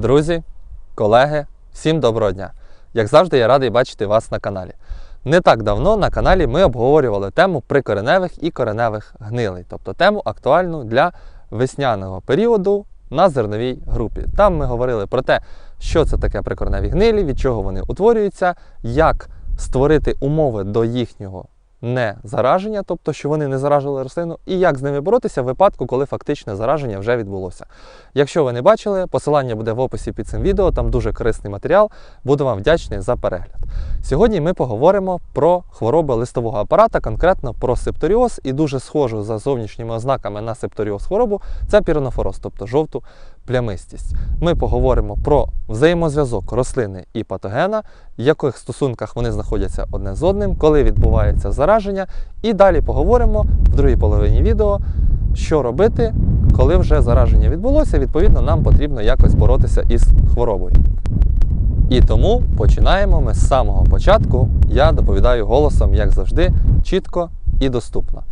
Друзі, колеги, всім доброго дня! Як завжди, я радий бачити вас на каналі. Не так давно на каналі ми обговорювали тему прикореневих і кореневих гнилей, тобто тему актуальну для весняного періоду на зерновій групі. Там ми говорили про те, що це таке прикореневі гнилі, від чого вони утворюються, як створити умови до їхнього не зараження, тобто що вони не заражили рослину, і як з ними боротися в випадку, коли фактичне зараження вже відбулося. Якщо ви не бачили, посилання буде в описі під цим відео, там дуже корисний матеріал. Буду вам вдячний за перегляд. Сьогодні ми поговоримо про хвороби листового апарата, конкретно про септоріоз і дуже схожу за зовнішніми ознаками на септоріоз хворобу це піронофороз, тобто жовту плямистість. Ми поговоримо про взаємозв'язок рослини і патогена, в яких стосунках вони знаходяться одне з одним, коли відбувається зараження. І далі поговоримо в другій половині відео, що робити, коли вже зараження відбулося. Відповідно, нам потрібно якось боротися із хворобою. І тому починаємо ми з самого початку. Я доповідаю голосом, як завжди, чітко і доступно.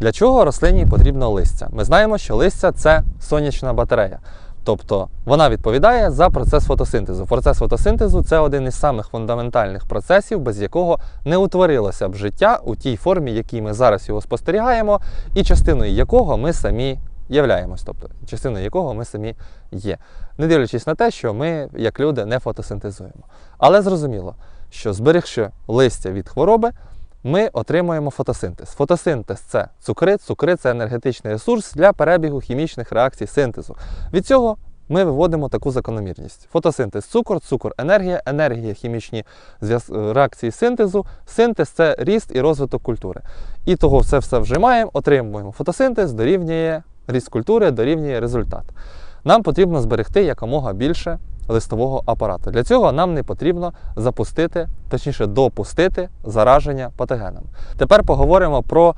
Для чого рослині потрібно листя? Ми знаємо, що листя це сонячна батарея. Тобто вона відповідає за процес фотосинтезу. Процес фотосинтезу це один із самих фундаментальних процесів, без якого не утворилося б життя у тій формі, якій ми зараз його спостерігаємо, і частиною якого ми самі являємось, тобто частиною якого ми самі є. Не дивлячись на те, що ми, як люди, не фотосинтезуємо. Але зрозуміло, що зберігши листя від хвороби, ми отримуємо фотосинтез. Фотосинтез це цукри, цукри це енергетичний ресурс для перебігу хімічних реакцій синтезу. Від цього ми виводимо таку закономірність. Фотосинтез цукор, цукор енергія, енергія хімічні реакції синтезу, синтез це ріст і розвиток культури. І того все все вжимаємо, отримуємо фотосинтез, дорівнює ріст культури, дорівнює результат. Нам потрібно зберегти якомога більше листового апарату. Для цього нам не потрібно запустити, точніше допустити зараження патогеном. Тепер поговоримо про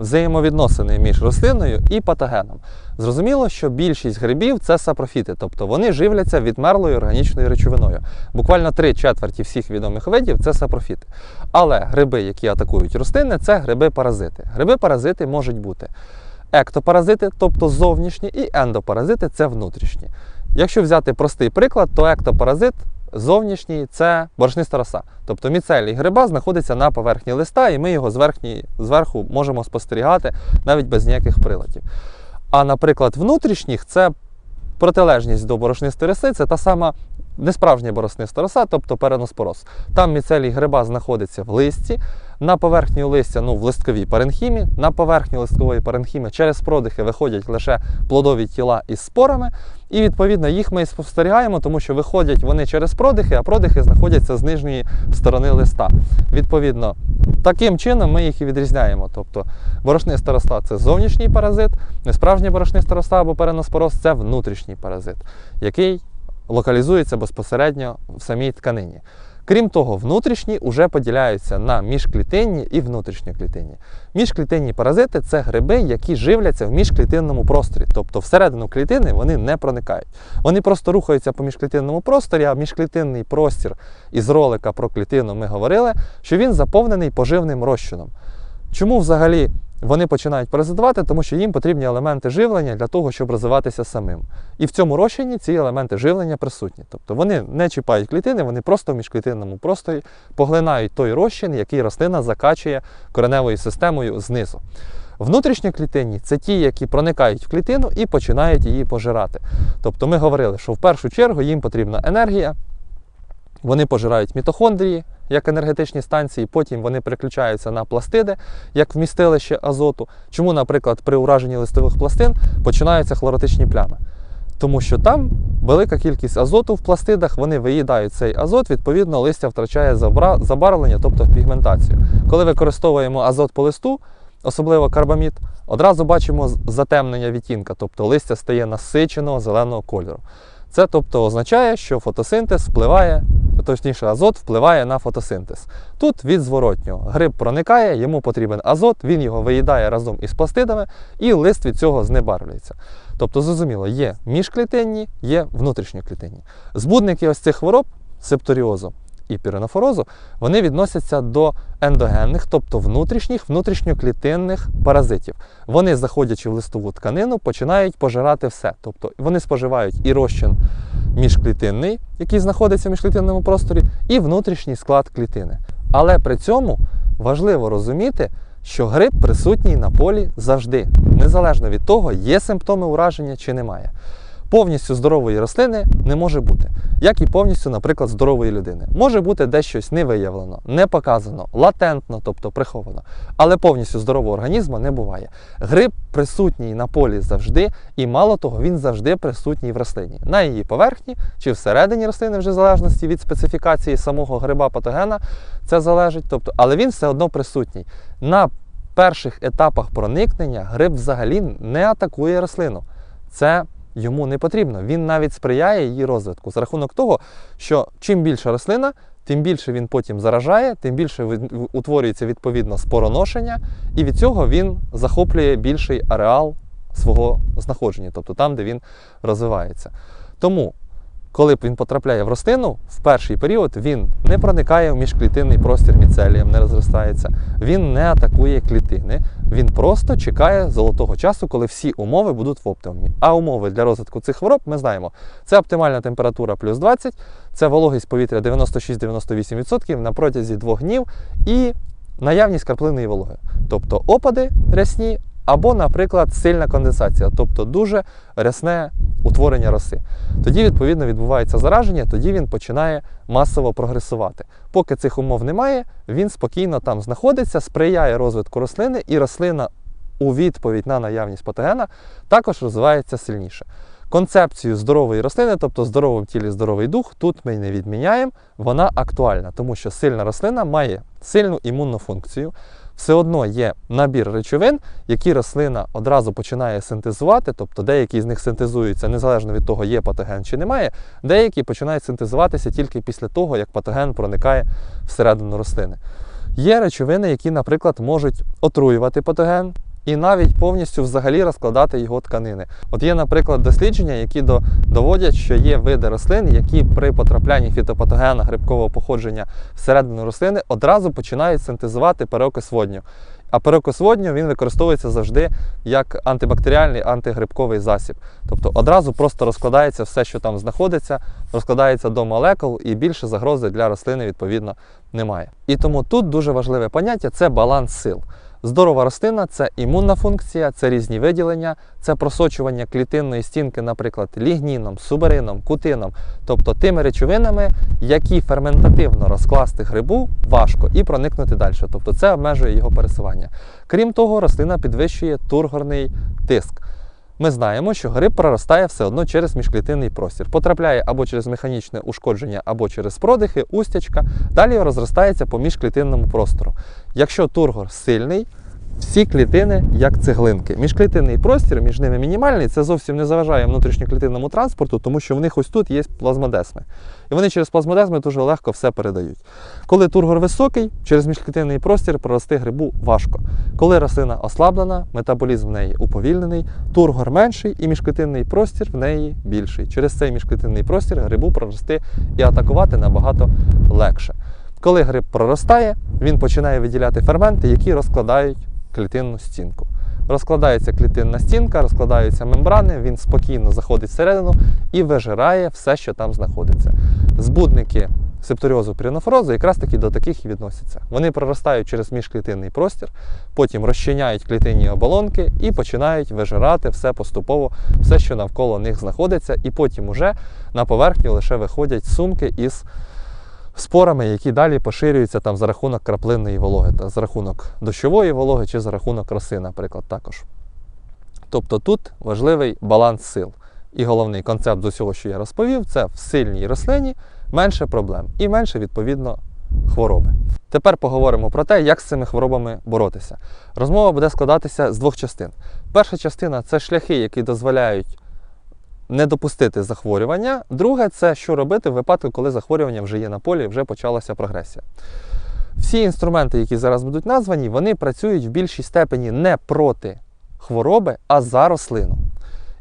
взаємовідносини між рослиною і патогеном. Зрозуміло, що більшість грибів це сапрофіти, тобто вони живляться відмерлою органічною речовиною. Буквально три четверті всіх відомих видів це сапрофіти. Але гриби, які атакують рослини, це гриби-паразити. Гриби-паразити можуть бути ектопаразити, тобто зовнішні, і ендопаразити це внутрішні. Якщо взяти простий приклад, то ектопаразит зовнішній це борошниста роса. Тобто міцелій гриба знаходиться на поверхні листа, і ми його зверхні, зверху можемо спостерігати навіть без ніяких приладів. А, наприклад, внутрішніх це протилежність до борошнистої роси, це та сама несправжня боросниста роса, тобто переноспороз. Там міцелій гриба знаходиться в листі, на поверхні листя, ну в листковій паренхімі, на поверхню листкової паренхіми через продихи виходять лише плодові тіла із спорами, і відповідно їх ми і спостерігаємо, тому що виходять вони через продихи, а продихи знаходяться з нижньої сторони листа. Відповідно, таким чином ми їх і відрізняємо. Тобто борошниста роста це зовнішній паразит, несправжня борошниста роста або переноспороз це внутрішній паразит, який локалізується безпосередньо в самій тканині. Крім того, внутрішні вже поділяються на міжклітинні і внутрішньоклітинні. Міжклітинні паразити це гриби, які живляться в міжклітинному просторі, тобто всередину клітини вони не проникають. Вони просто рухаються по міжклітинному просторі, а міжклітинний простір із ролика про клітину ми говорили, що він заповнений поживним розчином. Чому взагалі вони починають паразитувати? Тому що їм потрібні елементи живлення для того, щоб розвиватися самим. І в цьому розчині ці елементи живлення присутні. Тобто вони не чіпають клітини, вони просто в міжклітинному просторі поглинають той розчин, який рослина закачує кореневою системою знизу. Внутрішньоклітинні це ті, які проникають в клітину і починають її пожирати. Тобто ми говорили, що в першу чергу їм потрібна енергія, вони пожирають мітохондрії як енергетичні станції, потім вони переключаються на пластиди як вмістилище азоту. Чому, наприклад, при ураженні листових пластин починаються хлоротичні плями? Тому що там велика кількість азоту в пластидах, вони виїдають цей азот, відповідно, листя втрачає забарвлення, тобто пігментацію. Коли використовуємо азот по листу, особливо карбамід, одразу бачимо затемнення відтінка, тобто листя стає насиченого зеленого кольору. Це тобто означає, що фотосинтез впливає, точніше, азот впливає на фотосинтез. Тут від зворотнього. Гриб проникає, йому потрібен азот, він його виїдає разом із пластидами, і лист від цього знебарвлюється. Тобто, зрозуміло, є міжклітинні, є внутрішньоклітинні. Збудники ось цих хвороб, септоріозу, і піренофорозу, вони відносяться до ендогенних, тобто внутрішніх, внутрішньоклітинних паразитів. Вони, заходячи в листову тканину, починають пожирати все. Тобто вони споживають і розчин міжклітинний, який знаходиться в міжклітинному просторі, і внутрішній склад клітини. Але при цьому важливо розуміти, що грип присутній на полі завжди, незалежно від того, є симптоми ураження чи немає. Повністю здорової рослини не може бути, як і повністю, наприклад, здорової людини. Може бути десь щось не виявлено, не показано, латентно, тобто приховано. Але повністю здорового організму не буває. Грип присутній на полі завжди, і мало того, він завжди присутній в рослині. На її поверхні чи всередині рослини, вже в залежності від специфікації самого гриба патогена, це залежить. Тобто, але він все одно присутній. На перших етапах проникнення гриб взагалі не атакує рослину. Це йому не потрібно. Він навіть сприяє її розвитку за рахунок того, що чим більша рослина, тим більше він потім заражає, тим більше утворюється відповідно спороношення, і від цього він захоплює більший ареал свого знаходження, тобто там, де він розвивається. Тому, коли він потрапляє в рослину, в перший період він не проникає в міжклітинний простір міцелієм, не розростається, він не атакує клітини, він просто чекає золотого часу, коли всі умови будуть в оптимумі. А умови для розвитку цих хвороб ми знаємо. Це оптимальна температура плюс 20, це вологість повітря 96-98% на протязі двох днів і наявність краплинної вологи. Тобто опади рясні або, наприклад, сильна конденсація, тобто дуже рясне утворення роси. Тоді, відповідно, відбувається зараження, тоді він починає масово прогресувати. Поки цих умов немає, він спокійно там знаходиться, сприяє розвитку рослини, і рослина у відповідь на наявність патогена також розвивається сильніше. Концепцію здорової рослини, тобто здоровим тілі здоровий дух, тут ми не відміняємо, вона актуальна, тому що сильна рослина має сильну імунну функцію. Все одно є набір речовин, які рослина одразу починає синтезувати, тобто деякі з них синтезуються незалежно від того, є патоген чи немає, деякі починають синтезуватися тільки після того, як патоген проникає всередину рослини. Є речовини, які, наприклад, можуть отруювати патоген і навіть повністю взагалі розкладати його тканини. От є, наприклад, дослідження, які до, доводять, що є види рослин, які при потраплянні фітопатогена грибкового походження всередину рослини одразу починають синтезувати перекис водню. А перекис водню він використовується завжди як антибактеріальний антигрибковий засіб. Тобто одразу просто розкладається все, що там знаходиться, розкладається до молекул, і більше загрози для рослини відповідно немає. І тому тут дуже важливе поняття це баланс сил. Здорова рослина це імунна функція, це різні виділення, це просочування клітинної стінки, наприклад, лігніном, суберином, кутином, тобто тими речовинами, які ферментативно розкласти грибу важко і проникнути далі. Тобто це обмежує його пересування. Крім того, рослина підвищує тургорний тиск. Ми знаємо, що гриб проростає все одно через міжклітинний простір. Потрапляє або через механічне ушкодження, або через продихи, устячка, далі розростається по міжклітинному простору. Якщо тургор сильний, всі клітини як цеглинки. Міжклітинний простір між ними мінімальний, це зовсім не заважає внутрішньоклітинному транспорту, тому що в них ось тут є плазмодесми. І вони через плазмодесми дуже легко все передають. Коли тургор високий, через міжклітинний простір прорости грибу важко. Коли рослина ослаблена, метаболізм в неї уповільнений, тургор менший і міжклітинний простір в неї більший. Через цей міжклітинний простір грибу прорости і атакувати набагато легше. Коли гриб проростає, він починає виділяти ферменти, які розкладають клітинну стінку. Розкладається клітинна стінка, розкладаються мембрани, він спокійно заходить всередину і вижирає все, що там знаходиться. Збудники септоріозу пірінофорозу якраз таки до таких і відносяться. Вони проростають через міжклітинний простір, потім розчиняють клітинні оболонки і починають вижирати все поступово, все, що навколо них знаходиться, і потім уже на поверхню лише виходять сумки із спорами, які далі поширюються там за рахунок краплинної вологи, та за рахунок дощової вологи чи за рахунок роси, наприклад, також. Тобто тут важливий баланс сил. І головний концепт з усього, що я розповів, це в сильній рослині менше проблем і менше, відповідно, хвороби. Тепер поговоримо про те, як з цими хворобами боротися. Розмова буде складатися з двох частин. Перша частина це шляхи, які дозволяють не допустити захворювання. Друге, це що робити в випадку, коли захворювання вже є на полі, вже почалася прогресія. Всі інструменти, які зараз будуть названі, вони працюють в більшій степені не проти хвороби, а за рослину.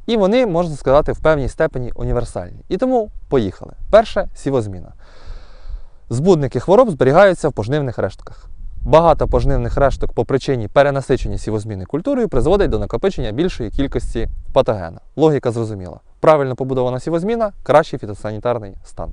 І вони, можна сказати, в певній степені універсальні. І тому поїхали. Перше сівозміна. Збудники хвороб зберігаються в пожнивних рештках. Багато пожнивних решток по причині перенасичення сівозміни культурою призводить до накопичення більшої кількості патогена. Логіка зрозуміла. Правильно побудована сівозміна кращий фітосанітарний стан.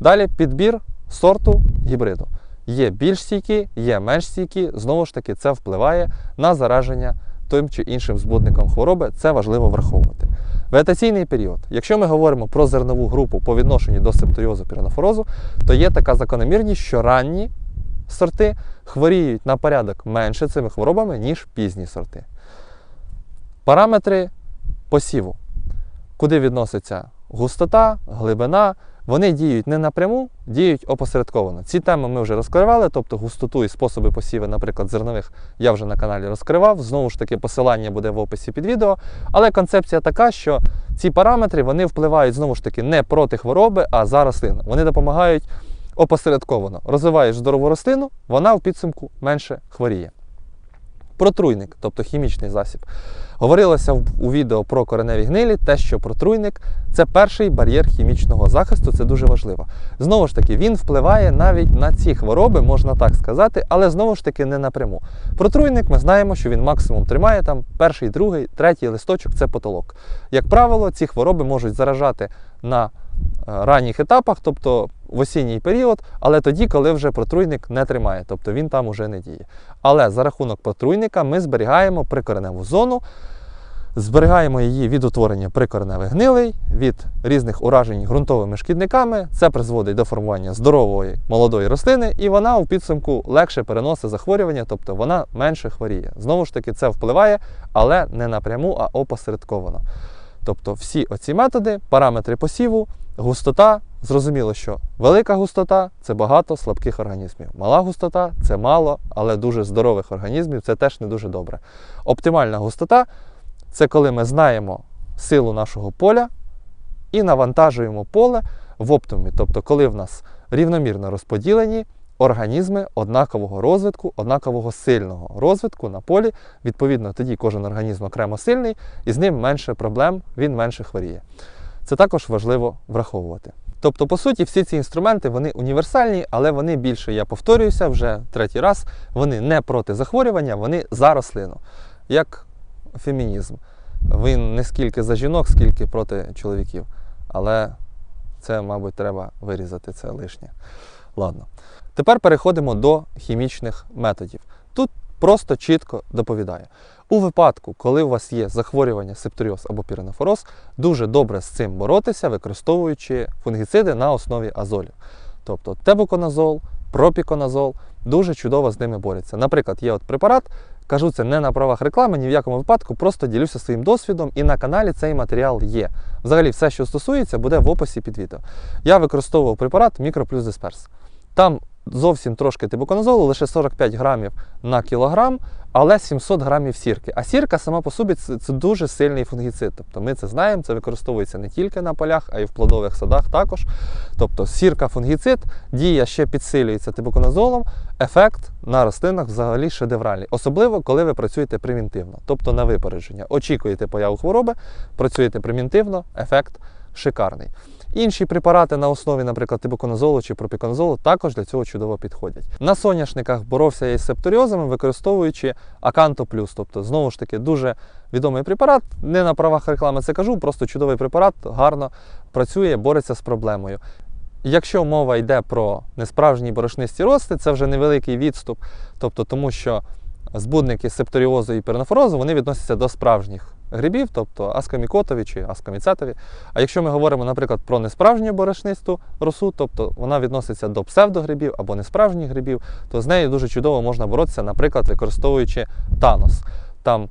Далі підбір сорту гібриду. Є більш стійкі, є менш стійкі. Знову ж таки, це впливає на зараження тим чи іншим збудником хвороби. Це важливо враховувати. Вегетаційний період. Якщо ми говоримо про зернову групу по відношенню до септоріозу піренофорозу, то є така закономірність, що ранні сорти хворіють на порядок менше цими хворобами, ніж пізні сорти. Параметри посіву. Куди відноситься густота, глибина, вони діють не напряму, діють опосередковано. Ці теми ми вже розкривали, тобто густоту і способи посіву, наприклад, зернових, я вже на каналі розкривав. Знову ж таки, посилання буде в описі під відео. Але концепція така, що ці параметри вони впливають знову ж таки не проти хвороби, а за рослину. Вони допомагають опосередковано. Розвиваєш здорову рослину, вона в підсумку менше хворіє. Протруйник, тобто хімічний засіб. Говорилося у відео про кореневі гнилі, те, що протруйник це перший бар'єр хімічного захисту, це дуже важливо. Знову ж таки, він впливає навіть на ці хвороби, можна так сказати, але знову ж таки не напряму. Протруйник ми знаємо, що він максимум тримає там перший, другий, третій листочок це потолок. Як правило, ці хвороби можуть заражати на е, ранніх етапах, тобто в осінній період, але тоді, коли вже протруйник не тримає, тобто він там уже не діє. Але за рахунок протруйника ми зберігаємо прикореневу зону, зберігаємо її від утворення прикореневих гнилей, від різних уражень ґрунтовими шкідниками. Це призводить до формування здорової молодої рослини, і вона у підсумку легше переносить захворювання, тобто вона менше хворіє. Знову ж таки, це впливає, але не напряму, а опосередковано. Тобто всі оці методи, параметри посіву, густота. Зрозуміло, що велика густота це багато слабких організмів. Мала густота це мало, але дуже здорових організмів, це теж не дуже добре. Оптимальна густота це коли ми знаємо силу нашого поля і навантажуємо поле в оптимумі. Тобто, коли в нас рівномірно розподілені організми однакового розвитку, однакового сильного розвитку на полі. Відповідно, тоді кожен організм окремо сильний, і з ним менше проблем, він менше хворіє. Це також важливо враховувати. Тобто, по суті, всі ці інструменти вони універсальні, але вони більше, я повторююся вже третій раз, вони не проти захворювання, вони за рослину. Як фемінізм. Він не скільки за жінок, скільки проти чоловіків. Але це, мабуть, треба вирізати це лишнє. Ладно. Тепер переходимо до хімічних методів. Тут просто чітко доповідає. У випадку, коли у вас є захворювання септоріоз або піренофороз, дуже добре з цим боротися, використовуючи фунгіциди на основі азолів. Тобто тебуконазол, пропіконазол дуже чудово з ними борються. Наприклад, є от препарат, кажу це не на правах реклами, ні в якому випадку, просто ділюся своїм досвідом, і на каналі цей матеріал є. Взагалі, все, що стосується, буде в описі під відео. Я використовував препарат Мікроплюс Дисперс. Там зовсім трошки тибуконазолу, лише 45 грамів на кілограм, але 700 грамів сірки. А сірка сама по собі це, це дуже сильний фунгіцид. Тобто ми це знаємо, це використовується не тільки на полях, а й в плодових садах також. Тобто сірка фунгіцид, дія ще підсилюється тибуконазолом, ефект на рослинах взагалі шедевральний. Особливо, коли ви працюєте превентивно, тобто на випередження. Очікуєте появу хвороби, працюєте превентивно, ефект шикарний. Інші препарати на основі, наприклад, тибуконазолу чи пропіконазолу також для цього чудово підходять. На соняшниках боровся я із септоріозами, використовуючи Аканто Плюс. Тобто, знову ж таки, дуже відомий препарат. Не на правах реклами це кажу, просто чудовий препарат, гарно працює, бореться з проблемою. Якщо мова йде про несправжні борошнисті рости, це вже невеликий відступ, тобто тому що збудники септоріозу і перенофорозу вони відносяться до справжніх грибів, тобто аскамікотові чи аскаміцетові. А якщо ми говоримо, наприклад, про несправжню борошнисту росу, тобто вона відноситься до псевдогрибів або несправжніх грибів, то з нею дуже чудово можна боротися, наприклад, використовуючи танос. Там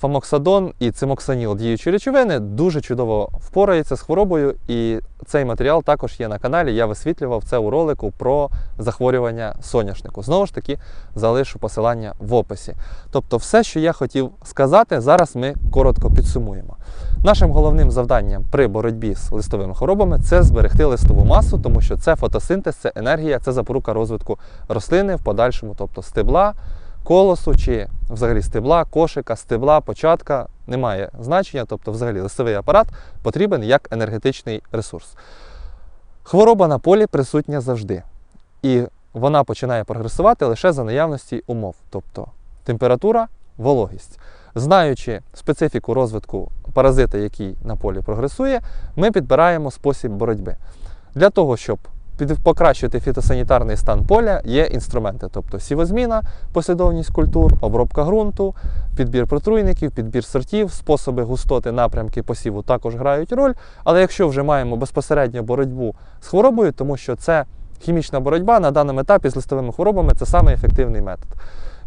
фамоксадон і цимоксаніл діючі речовини дуже чудово впораються з хворобою, і цей матеріал також є на каналі. Я висвітлював це у ролику про захворювання соняшнику. Знову ж таки, залишу посилання в описі. Тобто, все, що я хотів сказати, зараз ми коротко підсумуємо. Нашим головним завданням при боротьбі з листовими хворобами це зберегти листову масу, тому що це фотосинтез, це енергія, це запорука розвитку рослини в подальшому, тобто стебла колосу чи взагалі стебла, кошика, стебла, початка немає значення, тобто взагалі листовий апарат потрібен як енергетичний ресурс. Хвороба на полі присутня завжди. і вона починає прогресувати лише за наявності умов, тобто температура, вологість. Знаючи специфіку розвитку паразита, який на полі прогресує, ми підбираємо спосіб боротьби. Для того, щоб покращити фітосанітарний стан поля, є інструменти, тобто сівозміна, послідовність культур, обробка ґрунту, підбір протруйників, підбір сортів, способи густоти, напрямки посіву також грають роль. Але якщо вже маємо безпосередньо боротьбу з хворобою, тому що це хімічна боротьба на даному етапі з листовими хворобами це самий ефективний метод.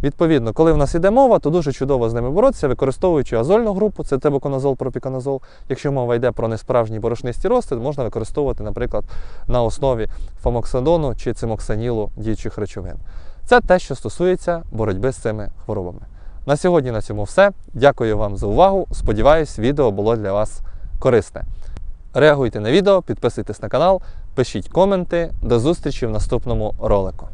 Відповідно, коли в нас іде мова, то дуже чудово з ними боротися, використовуючи азольну групу, це тебоконазол, пропіконазол. Якщо мова йде про несправжні борошнисті рости, можна використовувати, наприклад, на основі фомоксадону чи цимоксанілу діючих речовин. Це те, що стосується боротьби з цими хворобами. На сьогодні на цьому все. Дякую вам за увагу. Сподіваюсь, відео було для вас корисне. Реагуйте на відео, підписуйтесь на канал, пишіть коменти. До зустрічі в наступному ролику.